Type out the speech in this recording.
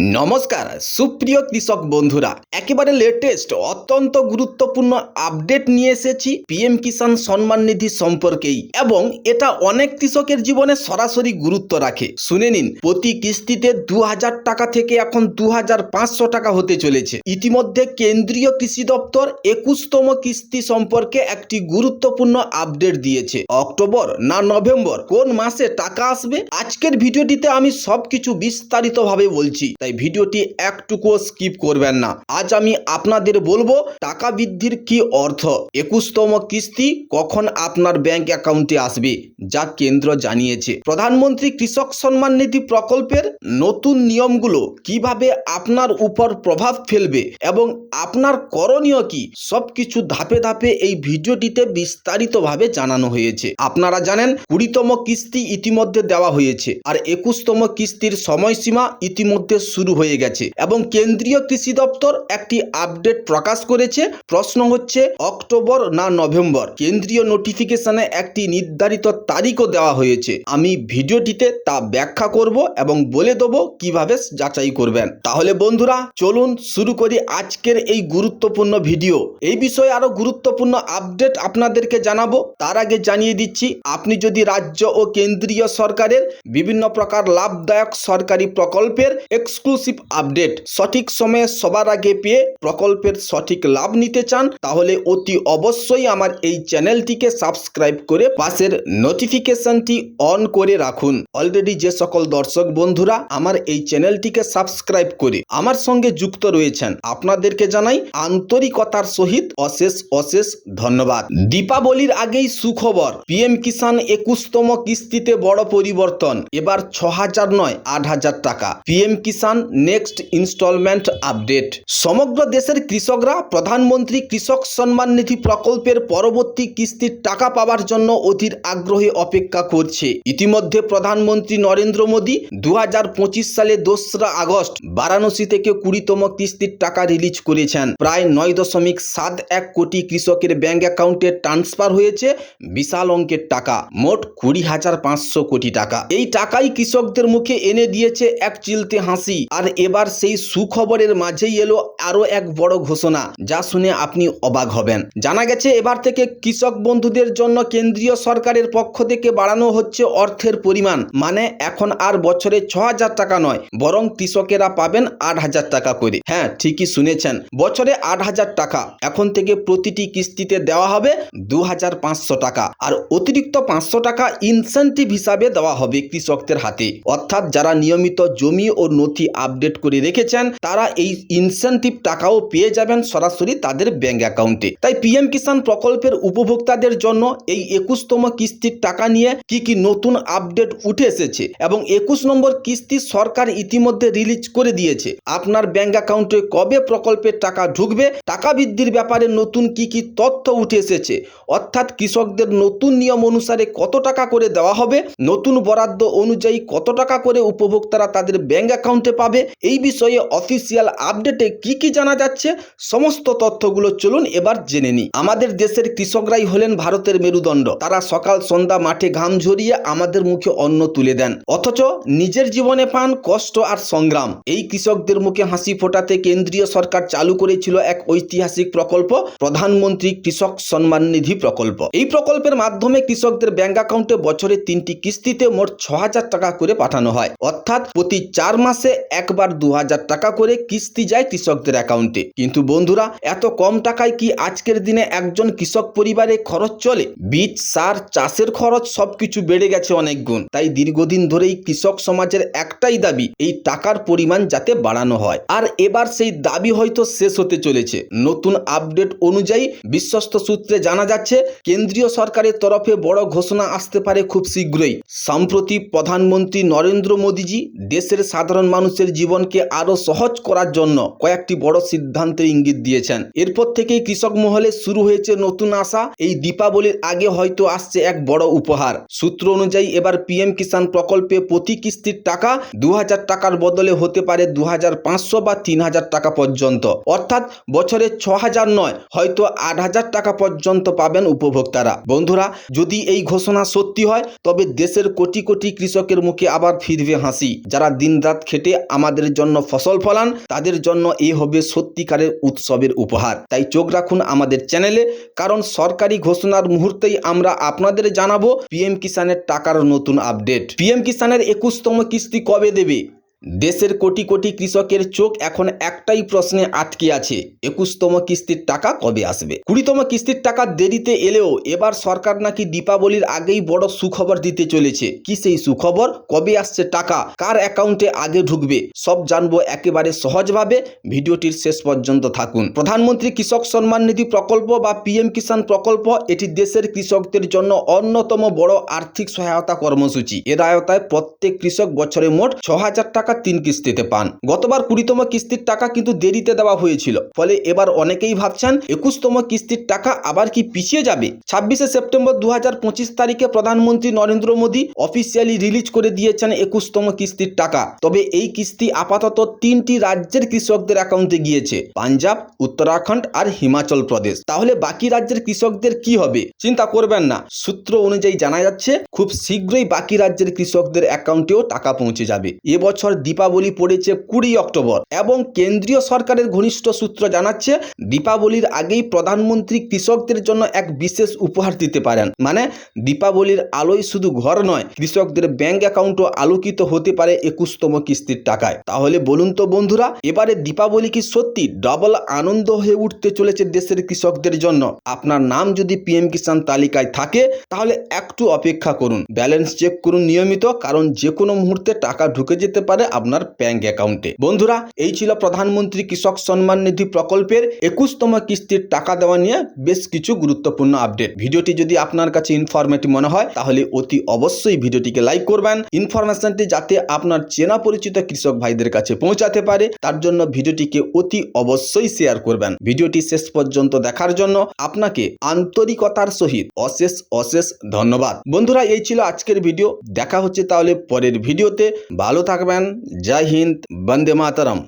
নমস্কার, সুপ্রিয় কৃষক বন্ধুরা। একেবারে লেটেস্ট অত্যন্ত গুরুত্বপূর্ণ আপডেট নিয়ে এসেছি পিএম কিষাণ সম্মান নিধি সম্পর্কেই এবং এটা অনেক কৃষকের জীবনে সরাসরি গুরুত্ব রাখে। শুনে নিন, প্রতি কিস্তিতে দু হাজার টাকা থেকে এখন দু হাজার পাঁচশো টাকা হতে চলেছে। ইতিমধ্যে কেন্দ্রীয় কৃষি দপ্তর একুশতম কিস্তি সম্পর্কে একটি গুরুত্বপূর্ণ আপডেট দিয়েছে। অক্টোবর না নভেম্বর, কোন মাসে টাকা আসবে? আজকের ভিডিওটিতে আমি সবকিছু বিস্তারিতভাবে বলছি। তাই ভিডিওটি একটুকুও স্কিপ করবেন না। আজ আমি আপনাদের বলব, টাকা বৃদ্ধির কি অর্থ? একুশতম কিস্তি কখন আপনার ব্যাংক অ্যাকাউন্টে আসবে, যা কেন্দ্র জানিয়েছে। প্রধানমন্ত্রী কৃষক সম্মান নিধি প্রকল্পের নতুন নিয়মগুলো কীভাবে আপনার উপর প্রভাব ফেলবে এবং আপনার করণীয় কি, সবকিছু ধাপে ধাপে এই ভিডিওটিতে বিস্তারিতভাবে জানানো হয়েছে। আপনারা জানেন, কুড়িতম কিস্তি ইতিমধ্যে দেওয়া হয়েছে, আর একুশতম কিস্তির সময়সীমা ইতিমধ্যে শুরু হয়ে গেছে। এবং কেন্দ্রীয় কৃষি দপ্তর একটি আপডেট প্রকাশ করেছে। প্রশ্ন হচ্ছে, অক্টোবর না নভেম্বর? কেন্দ্রীয় নোটিফিকেশনে একটি নির্ধারিত তারিখও দেওয়া হয়েছে। আমি ভিডিওটিতে তা ব্যাখ্যা করব এবং বলে দেবো কীভাবে যাচাই করবেন। তাহলে বন্ধুরা, চলুন শুরু করি আজকের এই গুরুত্বপূর্ণ ভিডিও। এই বিষয়ে আরও গুরুত্বপূর্ণ আপডেট আপনাদেরকে জানাব। তার আগে জানিয়ে দিচ্ছি, আপনি যদি রাজ্য ও কেন্দ্রীয় সরকারের বিভিন্ন প্রকার লাভদায়ক সরকারি প্রকল্পের এক্সক্লুসিভ আপডেট সঠিক সময়ে সবার আগে পেয়ে প্রকল্পের সঠিক লাভ নিতে চান, তাহলে অতি অবশ্যই আমার এই চ্যানেলটিকে সাবস্ক্রাইব করে পাশের নোটিফিকেশনটি অন করে রাখুন। অলরেডি যে সকল দর্শক বন্ধুরা আমার এই চ্যানেলটিকে সাবস্ক্রাইব করে আমার সঙ্গে যুক্ত রয়েছেন, আপনাদেরকে জানাই আন্তরিকতার সহিত অশেষ অশেষ ধন্যবাদ। দীপাবলির আগেই সুখবর, পিএম কিষাণ একুশতম কিস্তিতে বড় পরিবর্তন, এবার ছ হাজার নয় আট হাজার টাকা। PM Kisan next instalment update সমগ্র দেশের কৃষকরা প্রধানমন্ত্রী কৃষক সম্মান নিধি প্রকল্পের পরবর্তী কিস্তির টাকা পাওয়ার জন্য অধীর আগ্রহে অপেক্ষা করছে। ইতিমধ্যে প্রধানমন্ত্রী নরেন্দ্র মোদী দুহাজার পঁচিশ সালে দোসরা আগস্ট বারাণসী থেকে কুড়িতম কিস্তির টাকা রিলিজ করেছেন। প্রায় নয় দশমিক সাত এক কোটি কৃষকের ব্যাংক অ্যাকাউন্টে ট্রান্সফার হয়েছে বিশাল অঙ্কের টাকা, মোট কুড়ি হাজার পাঁচশো কোটি টাকা। এই টাকাই কৃষকদের মুখে এনে দিয়েছে এক চিলতে হাসি। আর এবার সেই সুখবরের মাঝেই এলো আরও এক বড় ঘোষণা, যা শুনে আপনি অবাক হবেন। জানা গেছে, এবার থেকে কৃষক বন্ধুদের জন্য কেন্দ্রীয় সরকারের পক্ষ থেকে বাড়ানো হচ্ছে অর্থের পরিমাণ। মানে এখন আর বছরে ছ হাজার টাকা নয়, বরং কৃষকেরা পাবেন আট হাজার টাকা করে। হ্যাঁ ঠিকই শুনেছেন, বছরে আট হাজার টাকা। এখন থেকে প্রতিটি কিস্তিতে দেওয়া হবে দু হাজার পাঁচশো টাকা। আর অতিরিক্ত পাঁচশো টাকা ইনসেন্টিভ হিসাবে দেওয়া হবে কৃষকদের হাতে। অর্থাৎ যারা নিয়মিত জমি ও নথি আপডেট করে রেখেছেন, তারা এই ইনসেন্টিভ টাকাও পেয়ে যাবেন সরাসরি তাদের ব্যাংক অ্যাকাউন্টে তাই পিএম কিষাণ প্রকল্পের উপভোক্তাদের জন্য এই একুশতম কিস্তির টাকা নিয়ে কি কি নতুন আপডেট উঠে এসেছে এবং একুশ নম্বর কিস্তি সরকার ইতিমধ্যে রিলিজ করে দিয়েছে। আপনার ব্যাংক অ্যাকাউন্টে কবে প্রকল্পের টাকা ঢুকবে, টাকা বৃদ্ধির ব্যাপারে নতুন কি কি তথ্য উঠে এসেছে, অর্থাৎ কৃষকদের নতুন নিয়ম অনুসারে কত টাকা করে দেওয়া হবে, নতুন বরাদ্দ অনুযায়ী কত টাকা করে উপভোক্তারা তাদের ব্যাংক অ্যাকাউন্টে পাবে। এই বিষয়ে অফিসিয়াল আপডেটে কি কি জানা যাচ্ছে, সমস্ত তথ্যগুলো চলুন এবার জেনে নিই। আমাদের দেশের কৃষকরাই হলেন ভারতের মেরুদণ্ড। তারা সকাল সন্ধ্যা মাঠে ঘাম ঝরিয়ে আমাদের মুখে অন্ন তুলে দেন। অথচ নিজের জীবনে পান কষ্ট আর সংগ্রাম। এই কৃষকদের মুখে হাসি ফোটাতে কেন্দ্রীয় সরকার চালু করেছিল এক ঐতিহাসিক প্রকল্প, প্রধানমন্ত্রী কৃষক সম্মান নিধি প্রকল্প। এই প্রকল্পের মাধ্যমে কৃষকদের ব্যাংক অ্যাকাউন্টে বছরে তিনটি কিস্তিতে মোট ছ হাজার টাকা করে পাঠানো হয়। অর্থাৎ প্রতি চার মাসে একবার দু হাজার টাকা করে কিস্তি যায় কৃষকদের অ্যাকাউন্টে। কিন্তু বন্ধুরা, এত কম টাকায় কি আজকের দিনে একজন কৃষক পরিবারে খরচ চলে? বীজ, সার, চাষের খরচ সবকিছু বেড়ে গেছে অনেক গুণ। তাই দীর্ঘদিন ধরেই কৃষক সমাজের একটাই দাবি, এই টাকার পরিমাণ যাতে বাড়ানো হয়। আর এবার সেই দাবি হয়তো শেষ হতে চলেছে। নতুন আপডেট অনুযায়ী বিশ্বস্ত সূত্রে জানা যাচ্ছে, কেন্দ্রীয় সরকারের তরফে বড় ঘোষণা আসতে পারে খুব শীঘ্রই। সম্প্রতি প্রধানমন্ত্রী নরেন্দ্র মোদীজি দেশের সাধারণ মানুষের জীবনকে আরও সহজ করার জন্য কয়েকটি বড় সিদ্ধান্তের ইঙ্গিত দিয়েছেন। এরপর থেকেই কৃষক মহলে শুরু হয়েছে নতুন আশা। এই দীপাবলির আগে হয়তো আসছে এক বড় উপহার। সূত্র অনুযায়ী এবার পিএম কিষাণ প্রকল্পে প্রতি কিস্তির টাকা দু হাজার টাকার বদলে হতে পারে দু হাজার পাঁচশো বা তিন হাজার টাকা পর্যন্ত। অর্থাৎ বছরে ছ নয়, হয়তো আট হাজার টাকা পর্যন্ত পাবেন উপভোক্তারা। বন্ধুরা, যদি এই ঘোষণা সত্যি হয়, তবে দেশের কোটি কোটি কৃষকের মুখে আবার ফিরবে হাসি। যারা দিনরাত খেটে আমাদের জন্য ফসল ফলান, তাদের জন্য এ হবে সত্যিকারের উৎসবের উপহার। তাই চোখ রাখুন আমাদের চ্যানেলে, কারণ সরকারি ঘোষণার মুহূর্তেই আমরা আপনাদের জানাব, পিএম কিষানের টাকার নতুন আপডেট। পিএম কিষানের একুশতম কিস্তি কবে দেবে? দেশের কোটি কোটি কৃষকের চোখ এখন একটাই প্রশ্নে আটকে আছে, একুশতম কিস্তির টাকা কবে আসবে? কুড়িতম কিস্তির টাকা দেরিতে এলেও এবার সরকার নাকি দীপাবলির আগেই বড় সুখবর দিতে চলেছে। কি সেই সুখবর? কবে আসছে টাকা? কার অ্যাকাউন্টে আগে ঢুকবে? সব জানব একেবারে সহজভাবে। ভিডিওটির শেষ পর্যন্ত থাকুন। প্রধানমন্ত্রী কৃষক সম্মান নিধি প্রকল্প বা পিএম কিষাণ প্রকল্প, এটি দেশের কৃষকদের জন্য অন্যতম বড় আর্থিক সহায়তা কর্মসূচি। এর আয়তায় প্রত্যেক কৃষক বছরে মোট ছ হাজার টাকা তিন কিস্তিতে পান। গতবার কুড়িতম কিস্তির টাকা কিন্তু দেরিতে দেওয়া হয়েছিল। ফলে এবার অনেকেই ভাবছেন, একুশতম কিস্তির টাকা আবার কি পিছিয়ে যাবে? ছাব্বিশে সেপ্টেম্বর দুহাজার পঁচিশ তারিখে প্রধানমন্ত্রী নরেন্দ্র মোদী অফিসিয়ালি রিলিজ করে দিয়েছেন একুশতম কিস্তির টাকা। তবে এই কিস্তি আপাতত তিনটি রাজ্যের কৃষকদের অ্যাকাউন্টে গিয়েছে। পাঞ্জাব, উত্তরাখণ্ড আর হিমাচল প্রদেশ। তাহলে বাকি রাজ্যের কৃষকদের কি হবে? চিন্তা করবেন না। সূত্র অনুযায়ী জানা যাচ্ছে, খুব শীঘ্রই বাকি রাজ্যের কৃষকদের অ্যাকাউন্টেও টাকা পৌঁছে যাবে। এবছর দীপাবলি পড়েছে কুড়ি অক্টোবর এবং কেন্দ্রীয় সরকারের ঘনিষ্ঠ সূত্র জানাচ্ছে, দীপাবলির আগেই প্রধানমন্ত্রী কৃষকদের জন্য এক বিশেষ উপহার দিতে পারেন। মানে দীপাবলির আলোয় শুধু ঘর নয়, কৃষকদের ব্যাংক অ্যাকাউন্টও আলোকিত হতে পারে একুশতম কিস্তির টাকায়। তাহলে বলুন তো বন্ধুরা, এবারে দীপাবলি কি সত্যি ডবল আনন্দ হয়ে উঠতে চলেছে দেশের কৃষকদের জন্য? আপনার নাম যদি পিএম কিষাণ তালিকায় থাকে, তাহলে একটু অপেক্ষা করুন। ব্যালেন্স চেক করুন নিয়মিত, কারণ যে কোনো মুহূর্তে টাকা ঢুকে যেতে পারে আপনার ব্যাংক অ্যাকাউন্টে। বন্ধুরা, এই ছিল প্রধানমন্ত্রী কৃষক সম্মান নিধি প্রকল্পের একুশতম কিস্তির টাকা দেওয়া নিয়ে বেশ কিছু গুরুত্বপূর্ণ আপডেট। ভিডিওটি যদি আপনার কাছে ইনফরমেটিভ মনে হয়, তাহলে অতি অবশ্যই ভিডিওটিকে লাইক করবেন। ইনফরমেশনটি যাতে আপনার চেনা পরিচিত কৃষক ভাইদের কাছে পৌঁছাতে পারে, তার জন্য ভিডিওটিকে অতি অবশ্যই শেয়ার করবেন। ভিডিওটি শেষ পর্যন্ত দেখার জন্য আপনাকে আন্তরিকতার সহিত অশেষ অশেষ ধন্যবাদ। বন্ধুরা, এই ছিল আজকের ভিডিও। দেখা হচ্ছে তাহলে পরের ভিডিওতে। ভালো থাকবেন। जय हिंद वंदे मातरम।